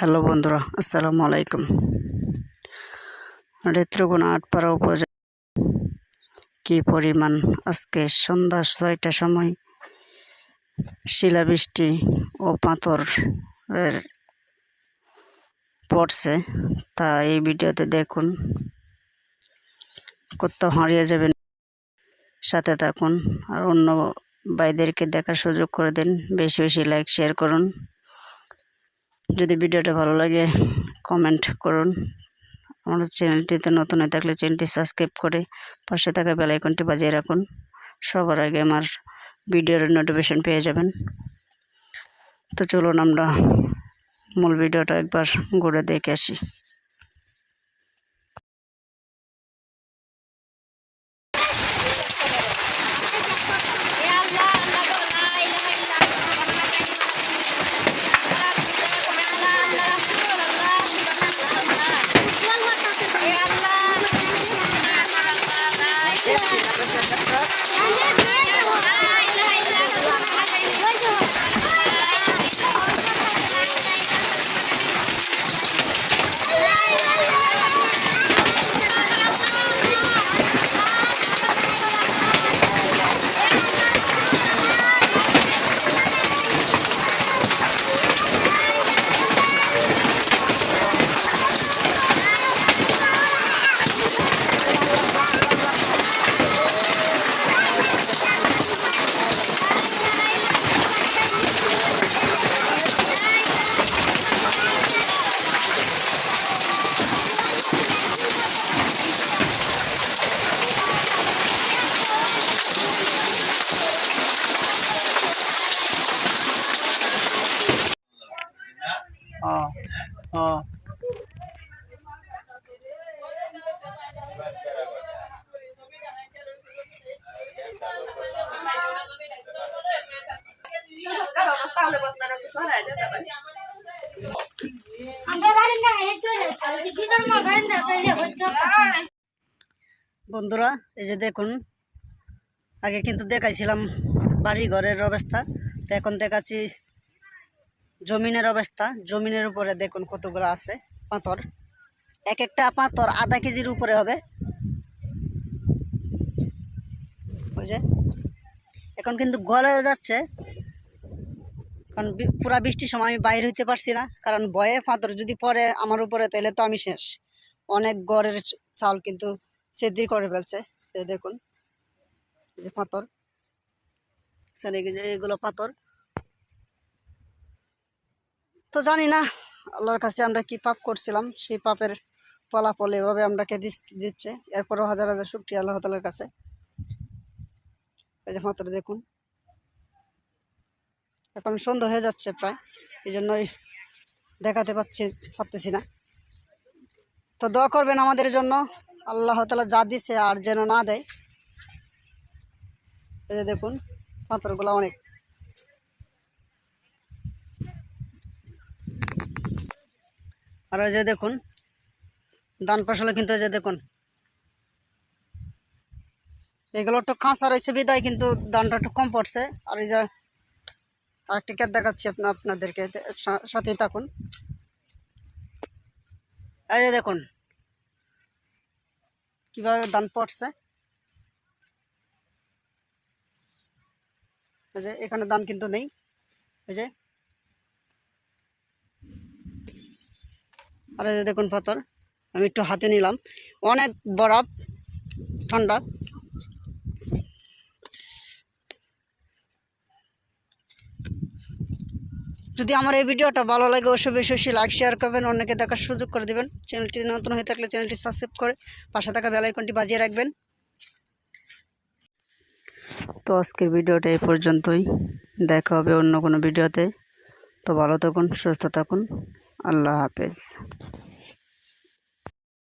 Hello বন্ধুরা, আসসালামু আলাইকুম। রেত্রগুনা আটপাড়া উপজেলা কি পরিমাণ আজকে সন্ধ্যা ছয়টার সময় শিলাবৃষ্টি ও পাথরের পড়ছে। তা এই ভিডিওতে দেখুন, কোথাও হারিয়ে যাবেন, সাথে থাকুন, আর অন্য ভাইদেরকে দেখার সুযোগ করে দিন। বেশি বেশি লাইক শেয়ার করুন। যদি ভিডিওটা ভালো লাগে কমেন্ট করুন। আমার চ্যানেলটিতে নতুন হয়ে থাকলে চ্যানেলটি সাবস্ক্রাইব করে পাশে থাকা বেলাইকনটি বাজিয়ে রাখুন। সবার আগে আমার ভিডিওর নোটিফিকেশন পেয়ে যাবেন। তো চলুন আমরা মূল ভিডিওটা একবার ঘুরে দেখে আসি। বন্ধুরা এই যে দেখুন আগে কিন্তু দেখাইছিলাম বাড়ি ঘরের অবস্থা তো এখন দেখাচ্ছি জমিনের অবস্থা, জমিনের উপরে দেখুন কতগুলো আছে, পাথর। এক একটা পাথর আধা কেজির উপরে হবে। যে। এখন কিন্তু গলে যাচ্ছে। কারণ পুরা বৃষ্টির সময় আমি বাইরে হইতে পারছি না। কারণ ভয়ে পাথর যদি পড়ে আমার উপরে, তাহলে তো আমি শেষ। অনেক গড়ের চাল কিন্তু সেদ্রি করে ফেলছে। দেখুন যে পাথর। এগুলো পাথর। তো জানি না, আল্লাহর কাছে আমরা কি পাপ করছিলাম, সেই পাপের ফলাফল এভাবে আমরাকে দিচ্ছে। এরপরও হাজার হাজার শুক্রিয়া আল্লাহ তালার কাছে। এই যে মাত্র দেখুন। এখন সন্ধ্যা হয়ে যাচ্ছে প্রায় এই জন্যই দেখাতে পাচ্ছি, পারতেছি না। তো দোয়া করবেন আমাদের জন্য, আল্লাহ তালা যা দিছে আর যেন না দেয়। এই যে দেখুন, পাথরগুলো অনেক। আর এই যে দেখুন ধান ফসলে কিন্তু যে দেখুন, এগুলো একটু কাঁচা রয়েছে, বিদায় কিন্তু ধানটা একটু কম পড়ছে। আর এই যে আরেকটি ক্যাট দেখাচ্ছি আপনার আপনাদেরকে সাথেই থাকুন। এই যে দেখুন, কীভাবে ধান পড়ছে। এই যে এখানে ধান কিন্তু নেই। এই যে আর এই দেখুন পাথর, আমি একটু হাতে নিলাম। অনেক বরফ, ঠান্ডা। যদি আমার এই ভিডিওটা ভালো লাগে, অবশ্যই বেশি বেশি লাইক শেয়ার করবেন, অন্যকে দেখার সুযোগ করে দেবেন। চ্যানেলটি নতুন হয়ে থাকলে চ্যানেলটি সাবস্ক্রাইব করে পাশে থাকা বেলাইকনটি বাজিয়ে রাখবেন। তো আজকের ভিডিওটা এই পর্যন্তই। দেখা হবে অন্য কোনো ভিডিওতে। তো ভালো থাকুন, সুস্থ থাকুন। আল্লাহ হাফেজ।